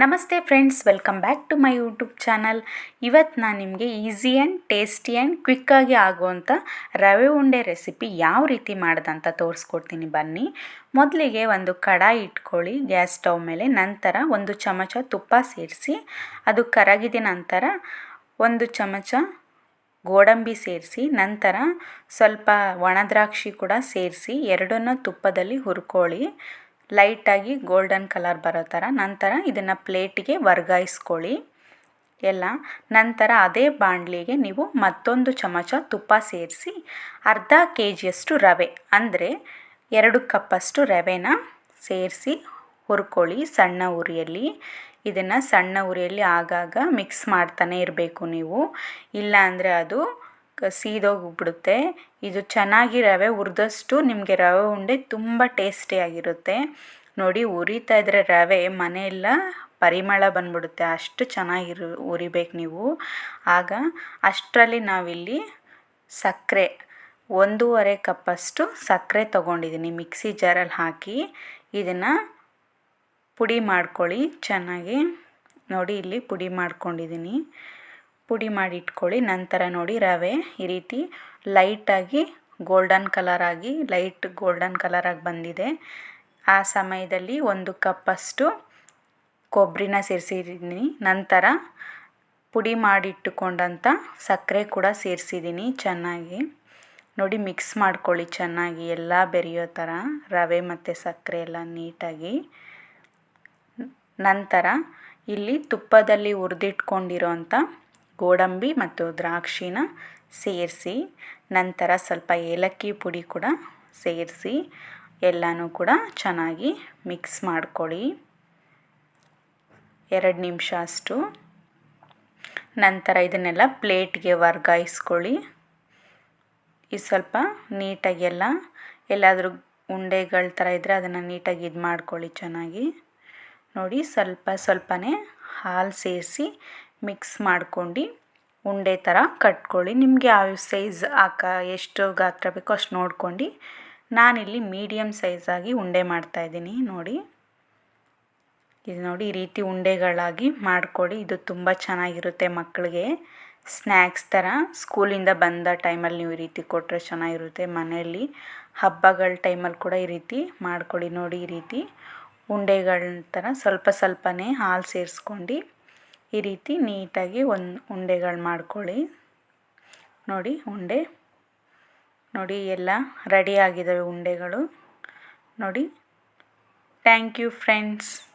ನಮಸ್ತೆ friends, welcome back to my YouTube channel. ಇವತ್ತು ನಾನು ನಿಮಗೆ ಈಸಿ ಆ್ಯಂಡ್ ಟೇಸ್ಟಿ ಆ್ಯಂಡ್ ಕ್ವಿಕ್ಕಾಗಿ ಆಗುವಂಥ ರವೆ ಉಂಡೆ ರೆಸಿಪಿ ಯಾವ ರೀತಿ ಮಾಡ್ದಂತ ತೋರಿಸ್ಕೊಡ್ತೀನಿ ಬನ್ನಿ. ಮೊದಲಿಗೆ ಒಂದು ಕಡಾಯಿ ಇಟ್ಕೊಳ್ಳಿ, ಗ್ಯಾಸ್ ಸ್ಟವ್ ಮೇಲೆ, ನಂತರ ಒಂದು ಚಮಚ ತುಪ್ಪ ಸೇರಿಸಿ, ಅದು ಕರಗಿದ ನಂತರ ಒಂದು ಚಮಚ ಗೋಡಂಬಿ ಸೇರಿಸಿ, ನಂತರ ಸ್ವಲ್ಪ ಒಣದ್ರಾಕ್ಷಿ ಕೂಡ ಸೇರಿಸಿ, ಎರಡನ್ನೂ ತುಪ್ಪದಲ್ಲಿ ಹುರ್ಕೊಳ್ಳಿ. ಲೈಟಾಗಿ ಗೋಲ್ಡನ್ ಕಲರ್ ಬರೋ ಥರ. ನಂತರ ಇದನ್ನು ಪ್ಲೇಟಿಗೆ ವರ್ಗಾಯಿಸ್ಕೊಳ್ಳಿ. ಎಲ್ಲ. ನಂತರ ಅದೇ ಬಾಣಲಿಗೆ ನೀವು ಮತ್ತೊಂದು ಚಮಚ ತುಪ್ಪ ಸೇರಿಸಿ ಅರ್ಧ ಕೆ ಜಿಯಷ್ಟು ರವೆ, ಅಂದರೆ ಎರಡು ಕಪ್ಪಷ್ಟು ರವೆನ ಸೇರಿಸಿ ಹುರ್ಕೊಳ್ಳಿ ಸಣ್ಣ ಉರಿಯಲ್ಲಿ. ಇದನ್ನು ಸಣ್ಣ ಉರಿಯಲ್ಲಿ ಆಗಾಗ ಮಿಕ್ಸ್ ಮಾಡ್ತಾನೆ ಇರಬೇಕು ನೀವು. ಇಲ್ಲ ಅಂದರೆ ಅದು ಸೀದೋಗ್ಬಿಡುತ್ತೆ. ಇದು ಚೆನ್ನಾಗಿ ರವೆ ಹುರಿದಷ್ಟು ನಿಮಗೆ ರವೆ ಉಂಡೆ ತುಂಬ ಟೇಸ್ಟಿಯಾಗಿರುತ್ತೆ ನೋಡಿ ಉರಿತಾ ಇದ್ದರೆ ರವೆ ಮನೆಯೆಲ್ಲ ಪರಿಮಳ ಬಂದ್ಬಿಡುತ್ತೆ. ಅಷ್ಟು ಚೆನ್ನಾಗಿರು ಉರಿಬೇಕು ನೀವು. ಆಗ ಅಷ್ಟರಲ್ಲಿ ನಾವಿಲ್ಲಿ ಸಕ್ಕರೆ, ಒಂದೂವರೆ ಕಪ್ಪಷ್ಟು ಸಕ್ಕರೆ ತೊಗೊಂಡಿದ್ದೀನಿ. ಮಿಕ್ಸಿ ಜಾರಲ್ಲಿ ಹಾಕಿ ಇದನ್ನು ಪುಡಿ ಮಾಡ್ಕೊಳ್ಳಿ ಚೆನ್ನಾಗಿ. ನೋಡಿ ಇಲ್ಲಿ ಪುಡಿ ಮಾಡ್ಕೊಂಡಿದ್ದೀನಿ. ಪುಡಿ ಮಾಡಿ ಇಟ್ಕೊಳ್ಳಿ. ನಂತರ ನೋಡಿ ರವೆ ಈ ರೀತಿ ಲೈಟಾಗಿ ಗೋಲ್ಡನ್ ಕಲರ್ ಆಗಿ ಲೈಟ್ ಗೋಲ್ಡನ್ ಕಲರಾಗಿ ಬಂದಿದೆ. ಆ ಸಮಯದಲ್ಲಿ ಒಂದು ಕಪ್ಪಷ್ಟು ಕೊಬ್ಬರಿನ ಸೇರಿಸಿದ್ದೀನಿ. ನಂತರ ಪುಡಿ ಮಾಡಿಟ್ಟುಕೊಂಡಂಥ ಸಕ್ಕರೆ ಕೂಡ ಸೇರಿಸಿದ್ದೀನಿ ಚೆನ್ನಾಗಿ. ನೋಡಿ ಮಿಕ್ಸ್ ಮಾಡ್ಕೊಳ್ಳಿ ಚೆನ್ನಾಗಿ. ಎಲ್ಲ ಬೆರೆಯೋ ಥರ ರವೆ ಮತ್ತು ಸಕ್ಕರೆ ಎಲ್ಲ ನೀಟಾಗಿ. ನಂತರ ಇಲ್ಲಿ ತುಪ್ಪದಲ್ಲಿ ಹುರಿದಿಟ್ಕೊಂಡಿರೋಂಥ ಗೋಡಂಬಿ ಮತ್ತು ದ್ರಾಕ್ಷಿನ ಸೇರಿಸಿ, ನಂತರ ಸ್ವಲ್ಪ ಏಲಕ್ಕಿ ಪುಡಿ ಕೂಡ ಸೇರಿಸಿ, ಎಲ್ಲನೂ ಕೂಡ ಚೆನ್ನಾಗಿ ಮಿಕ್ಸ್ ಮಾಡ್ಕೊಳ್ಳಿ. ಎರಡು ನಿಮಿಷ ಅಷ್ಟು. ನಂತರ ಇದನ್ನೆಲ್ಲ ಪ್ಲೇಟ್ಗೆ ವರ್ಗಾಯಿಸ್ಕೊಳ್ಳಿ. ಇದು ಸ್ವಲ್ಪ ನೀಟಾಗಿ ಎಲ್ಲ, ಎಲ್ಲಾದರೂ ಉಂಡೆಗಳ ಥರ ಇದ್ದರೆ ಅದನ್ನು ನೀಟಾಗಿ ಇದು ಮಾಡ್ಕೊಳ್ಳಿ ಚೆನ್ನಾಗಿ. ನೋಡಿ ಸ್ವಲ್ಪ ಸ್ವಲ್ಪನೇ ಹಾಲು ಸೇರಿಸಿ ಮಿಕ್ಸ್ ಮಾಡ್ಕೊಂಡು ಉಂಡೆ ಥರ ಕಟ್ಕೊಳ್ಳಿ. ನಿಮಗೆ ಯಾವ ಸೈಜ್ ಆಕ, ಎಷ್ಟು ಗಾತ್ರ ಬೇಕೋ ಅಷ್ಟು ನೋಡ್ಕೊಂಡು ನಾನಿಲ್ಲಿ ಮೀಡಿಯಮ್ ಸೈಜಾಗಿ ಉಂಡೆ ಮಾಡ್ತಾಯಿದ್ದೀನಿ ನೋಡಿ. ಇದು ನೋಡಿ, ಈ ರೀತಿ ಉಂಡೆಗಳಾಗಿ ಮಾಡಿಕೊಡಿ ಇದು ತುಂಬ ಚೆನ್ನಾಗಿರುತ್ತೆ ಮಕ್ಕಳಿಗೆ. ಸ್ನ್ಯಾಕ್ಸ್ ಥರ ಸ್ಕೂಲಿಂದ ಬಂದ ಟೈಮಲ್ಲಿ ನೀವು ಈ ರೀತಿ ಕೊಟ್ಟರೆ ಚೆನ್ನಾಗಿರುತ್ತೆ. ಮನೆಯಲ್ಲಿ ಹಬ್ಬಗಳ ಟೈಮಲ್ಲಿ ಕೂಡ ಈ ರೀತಿ ಮಾಡಿಕೊಡಿ ನೋಡಿ, ಈ ರೀತಿ ಉಂಡೆಗಳ ಥರ ಸ್ವಲ್ಪ ಸ್ವಲ್ಪನೇ ಹಾಲು ಸೇರಿಸ್ಕೊಂಡು ಈ ರೀತಿ ನೀಟಾಗಿ ಒಂದು ಉಂಡೆಗಳು ಮಾಡ್ಕೊಳ್ಳಿ. ನೋಡಿ ಉಂಡೆ. ನೋಡಿ ಎಲ್ಲ ರೆಡಿ ಆಗಿದ್ದಾವೆ ಉಂಡೆಗಳು. ನೋಡಿ. Thank you friends.